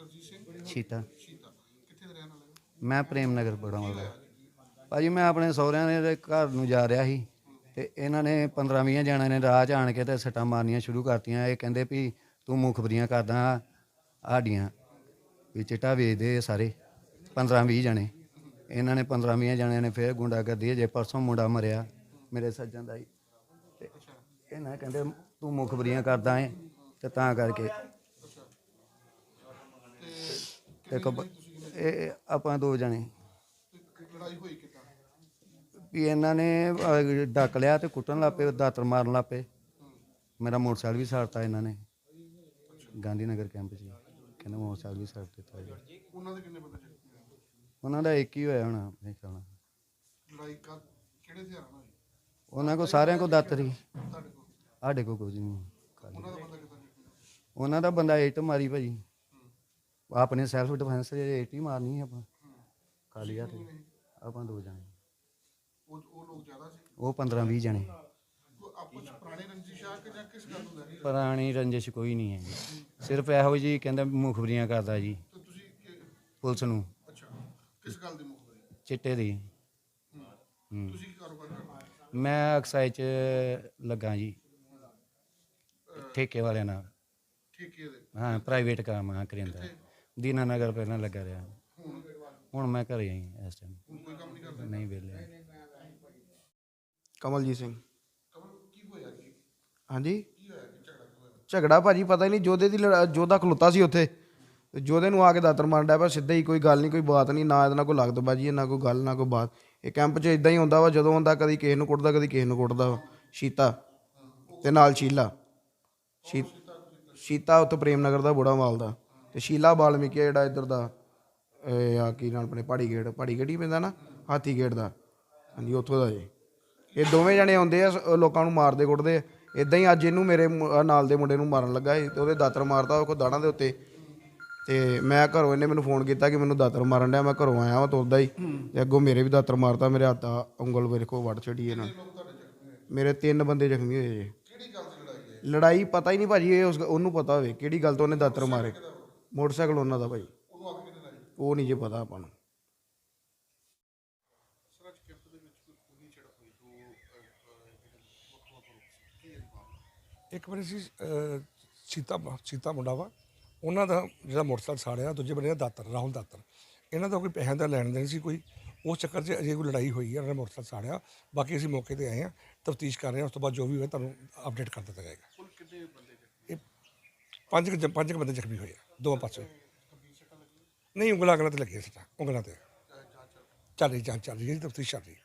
ਸਰਜੀਤ ਸਿੰਘ ਸ਼ੀਤਾ। ਸ਼ੀਤਾ। ਕਿੱਥੇ ਦੇ ਰਹਿਣ ਵਾਲੇ ਹੋ? ਮੈਂ ਪ੍ਰੇਮ ਨਗਰ ਬੜਾ ਵਾਲਾ। ਭਾਜੀ ਮੈਂ ਆਪਣੇ ਸਹੁਰਿਆਂ ਦੇ ਘਰ ਨੂੰ ਜਾ ਰਿਹਾ ਸੀ ਤੇ ਇਹਨਾਂ ਨੇ 15 20 ਜਣਿਆਂ ਨੇ ਰਾਹ 'ਚ ਆਣ ਕੇ ਤੇ ਸੱਟਾਂ ਮਾਰਨੀਆਂ ਸ਼ੁਰੂ ਕਰਤੀਆਂ। ਇਹ ਕਹਿੰਦੇ ਵੀ ਤੂੰ ਮੁਖਬਰੀਆਂ ਕਰਦਾ ਆਡੀਆਂ ਵੀ ਚਿੱਟਾ ਵੇਚਦੇ ਆ ਸਾਰੇ। 15 20 ਜਣੇ। ਇਹਨਾਂ ਨੇ 15 20 ਜਣਿਆਂ ਨੇ ਫਿਰ ਗੁੰਡਾਗਰਦੀ ਜੇ ਪਰਸੋਂ ਮੁੰਡਾ ਮਰਿਆ ਮੇਰੇ ਸੱਜਣ ਦਾ ਹੀ। ਤੇ ਇਹਨਾਂ ਕਹਿੰਦੇ ਤੂੰ ਮੁਖਬਰੀਆਂ ਕਰਦਾ ਏ ਤੇ ਤਾਂ ਕਰਕੇ ਕਬ ਇਹ ਆਪਾਂ ਦੋ ਜਣੇ। ਤੇ ਲੜਾਈ ਹੋਈ ਕਿੱਦਾਂ ਵੀ ਇਹਨਾਂ ਨੇ ਅਹ, ਡੱਕ ਲਿਆ ਤੇ ਕੁੱਟਣ ਲੱਪੇ ਦਾਤਰ ਮਾਰਨ ਲੱਪੇ ਮੇਰਾ ਮੋਟਰਸਾਈਕਲ ਵੀ ਸਾੜਤਾ ਇਹਨਾਂ ਨੇ। ਗਾਂਧੀ ਨਗਰ ਕੈਂਪ 'ਚ ਕਹਿੰਦਾ ਮੋਟਰਸਾਈਕਲ ਵੀ ਸਾੜ ਦਿੱਤਾ ਜੀ। ਉਹਨਾਂ ਦੇ ਕਿੰਨੇ ਬੰਦੇ ਜ਼ਖਮੀ ਹੋਏ ਉਹਨਾਂ ਦਾ ਇੱਕ ਹੀ ਹੋਇਆ ਹੋਣਾ ਆਪਣੇ ਖਿਆਲ ਨਾਲ। ਲੜਾਈ ਕਾ ਕਿਹੜੇ ਹਥਿਆਰਾਂ ਨਾਲ ਹੋਈ? ਉਹਨਾਂ ਕੋ ਸਾਰਿਆਂ ਕੋ ਦਾਤਰ ਤੁਹਾਡੇ ਕੋਲ? ਸਾਡੇ ਕੋ ਕੁਝ ਨਹੀਂ। ਉਹਨਾਂ ਦਾ ਬੰਦਾ ਕਿੱਦਾਂ ਜ਼ਖਮੀ ਹੋਇਆ? ਉਹਨਾਂ ਦਾ ਬੰਦਾ ਇੱਟ ਮਾਰੀ ਭਾਜੀ। ਆਪਣੇ ਸੈਲਫ ਡਿਫੈਂਸ ਦੇ ਹੀ ਮਾਰਨੀ ਸੀ ਆਪਾਂ। ਖਾਲੀ ਹੱਥ ਆਪਾਂ ਦੋ ਜਣੇ। ਉਹ ਉਹ ਲੋਕ ਜ਼ਿਆਦਾ ਸੀ? ਉਹ 15 20 ਜਣੇ। ਕੋਈ ਆਪਸ ਚ ਪੁਰਾਣੇ ਰੰਜਿਸ਼ਾ ਕਿ ਜਾਂ ਕਿਸ ਗੱਲ ਤੋਂ ਲੈ ਪੁਰਾਣੀ ਰੰਜਿਸ਼ ਕੋਈ ਨਹੀਂ ਹੈ ਜੀ। ਸਿਰਫ ਇਹੋ ਜੀ ਕਹਿੰਦਾ ਮੁਖਬਰੀਆਂ ਕਰਦਾ ਜੀ। ਤੇ ਤੁਸੀਂ ਕਿ- ਪੁਲਿਸ ਨੂੰ। ਅੱਛਾ। ਕਿਸ ਗੱਲ ਦੀ ਮੁਖਬਰੀ? ਚਿੱਟੇ ਦੀ। ਹੂੰ। ਹੂੰ। ਤੁਸੀਂ ਕੀ ਕਾਰੋਬਾਰ ਕਰਦੇ ਹੋ? ਮੈਂ ਅਕਸਾਈ ਚ ਲੱਗਾ ਜੀ। ਠੇਕੇ ਵਾਲਿਆਂ ਨਾਲ। ਠੇਕੇ ਦੇ। ਹਾਂ ਪ੍ਰਾਈਵੇਟ ਕੰਮ ਆ ਕਰਿੰਦਾ। ਦੀਨਾ ਨਗਰ ਪਹਿਲਾਂ ਲੱਗਾ ਰਿਹਾ। ਹੁਣ ਮੈਂ ਘਰੇ ਆਈ ਇਸ ਟਾਈਮ ਕੋਈ ਕੰਮ ਨਹੀਂ ਕਰਦੇ ਨਹੀਂ ਵੇਲੇ ਕਮਲਜੀਤ ਸਿੰਘ। ਕਮਲ ਕੀ ਹੋਇਆ ਕੀ ਹਾਂਜੀ? ਕੀ ਹੋਇਆ? ਕੀ ਝਗੜਾ ਕੀ ਹੋਇਆ? ਝਗੜਾ ਭਾਜੀ ਪਤਾ ਹੀ ਨਹੀਂ ਜੋਧੇ ਦੀ ਲੜਾ- ਜੋਧਾ ਖਲੋਤਾ ਸੀ ਉੱਥੇ। ਤੇ ਜੋਧੇ ਨੂੰ ਆ ਕੇ ਦਾਤਰ ਮਾਰਨ ਡਿਆ ਪਰ ਸਿੱਧਾ ਹੀ ਕੋਈ ਗੱਲ ਨਹੀਂ ਕੋਈ ਬਾਤ ਨਹੀਂ ਨਾ ਇਹਦੇ ਨਾਲ ਕੋਈ ਲੱਗਦ ਬਾਜੀ ਨਾ ਕੋਈ ਗੱਲ ਨਾ ਕੋਈ ਬਾਤ। ਇਹ ਕੈਂਪ 'ਚ ਇਦਾਂ ਹੀ ਹੁੰਦਾ ਵਾ ਜਦੋਂ ਹੁੰਦਾ ਕਦੀ ਕਿਸੇ ਨੂੰ ਕੁੱਟਦਾ ਕਦੀ ਕਿਸੇ ਨੂੰ ਕੁੱਟਦਾ ਵਾ। ਸ਼ੀਤਾ ਤੇ ਨਾਲ ਸ਼ੀਲਾ। ਸ਼ੀ- ਸ਼ੀਤਾ ਉੱਥੇ ਪ੍ਰੇਮ ਨਗਰ ਦਾ ਬੁੜਾ ਮਾਲ ਦਾ ਤੇ ਸ਼ੀਲਾ ਬਾਲਮੀਕੀ ਜਿਹੜਾ ਇੱਧਰ ਦਾ ਇਹ ਆ ਕੀ ਨਾਲ ਆਪਣੇ ਪਹਾੜੀ ਗੇਟ ਪਹਾੜੀ ਗੇਟ ਹੀ ਪੈਂਦਾ ਨਾ ਹਾਥੀ ਗੇਟ ਦਾ। ਹਾਂਜੀ ਉੱਥੋਂ ਦਾ ਜੀ। ਇਹ ਦੋਵੇਂ ਜਣੇ ਆਉਂਦੇ ਆ ਲੋਕਾਂ ਨੂੰ ਮਾਰਦੇ ਕੁੱਟਦੇ ਇਦਾਂ ਹੀ ਅੱਜ ਇਹਨੂੰ ਮੇਰੇ ਨਾਲ ਦੇ ਮੁੰਡੇ ਨੂੰ ਮਾਰਨ ਲੱਗਾ ਤੇ ਉਹਦੇ ਦਾਤਰ ਮਾਰਦਾ ਉਹ ਕੋ ਦਾੜਾਂ ਦੇ ਉੱਤੇ। ਤੇ ਮੈਂ ਘਰੋਂ ਇਹਨੇ ਮੈਨੂੰ ਫੋਨ ਕੀਤਾ ਕਿ ਮੈਨੂੰ ਦਾਤਰ ਮਾਰਨ ਡਿਆ ਮੈਂ ਘਰੋਂ ਆਇਆ ਵਾਂ ਤੁਰਦਾ ਹੀ। ਤੇ ਅੱਗੋਂ ਮੇਰੇ ਵੀ ਦਾਤਰ ਮਾਰਤਾ ਮੇਰੇ ਹੱਥ ਆ ਉਂਗਲ ਮੇਰੇ ਕੋ ਵੜ ਛੜੀ ਇਹਨਾਂ ਮੇਰੇ ਤਿੰਨ ਬੰਦੇ ਜ਼ਖਮੀ ਹੋਏ ਜੀ। ਕਿਹੜੀ ਗੱਲ ਦੀ ਲੜਾਈ ਹੈ? ਲੜਾਈ ਪਤਾ ਹੀ ਨਹੀਂ ਭਾਜੀ ਇਹ ਉਸ ਉਹਨੂੰ ਪਤਾ ਹੋਵੇ ਕਿਹੜੀ ਗੱਲ ਤੋਂ ਉਹਨੇ ਦਾਤਰ ਮਾਰੇ। ਮੋਟਰਸਾਈਕਲ ਉਹਨਾਂ ਦਾ ਭਾਈ। ਉਹਨੂੰ ਆ ਕੇ ਕਿਹਨੇ ਲਾਈ ਉਹ ਨਹੀਂ ਜੇ ਪਤਾ ਆਪਾਂ ਨੂੰ। ਸਰ ਅੱਜ ਕੈਂਪ ਦੇ ਵਿੱਚ ਕੋਈ ਖੂਨੀ ਝੜਪ ਹੋਈ ਦੋ ਅਹ, ਅਹ, ਜਿਹੜੇ ਵੱਖ ਵੱਖ ਗਰੁੱਪ ਸੀ ਕੀ ਹੈ ਮਾਮਲਾ ਇੱਕ ਵਾਰੀ ਸੀ ਸੀਤਾ ਸੀਤਾ ਮੁੰਡਾ ਵਾ ਉਹਨਾਂ ਦਾ ਜਿਹੜਾ ਮੋਟਰਸਾਈਕਲ ਸਾੜਿਆ ਦੂਜੇ ਬੰਦੇ ਦਾ ਦਾਤਰ ਰਾਹੁਲ ਦਾਤਰ ਇਹਨਾਂ ਦਾ ਕੋਈ ਪੈਸਿਆਂ ਦਾ ਲੈਣ ਦੇਣ ਸੀ ਕੋਈ। ਉਸ ਚੱਕਰ 'ਚ ਅਜੇ ਕੋਈ ਲੜਾਈ ਹੋਈ ਹੈ ਉਹਨਾਂ ਨੇ ਮੋਟਰਸਾਈਕਲ ਸਾੜਿਆ। ਬਾਕੀ ਅਸੀਂ ਮੌਕੇ ਤੇ ਆਏ ਹਾਂ ਤਫਤੀਸ਼ ਕਰ ਰਹੇ ਹਾਂ ਉਸ ਤੋਂ ਬਾਅਦ ਜੋ ਵੀ ਹੋਇਆ ਤੁਹਾਨੂੰ ਅਪਡੇਟ ਕਰ ਦਿੱਤਾ ਜਾਏਗਾ। ਕੁੱਲ ਕਿੰਨੇ ਬੰਦੇ ਪੰਜ ਕੁ ਜ- ਪੰਜ ਕੁ ਬੰਦੇ ਜ਼ਖਮੀ ਹੋਏ ਆ, ਦੋਵਾਂ ਪਾਸੇ। ਨਹੀਂ, ਉਂਗਲਾਂ ਉਂਗਲਾਂ ਤੇ ਲੱਗੀਆਂ ਸੱਟਾਂ, ਉਂਗਲਾਂ ਤੇ। ਚੱਲ ਰਹੀ ਜਾਂਚ ਚੱਲ ਰਹੀ ਹੈ ਤਫਤੀਸ਼ ਚੱਲ ਰਹੀ। ਹੈ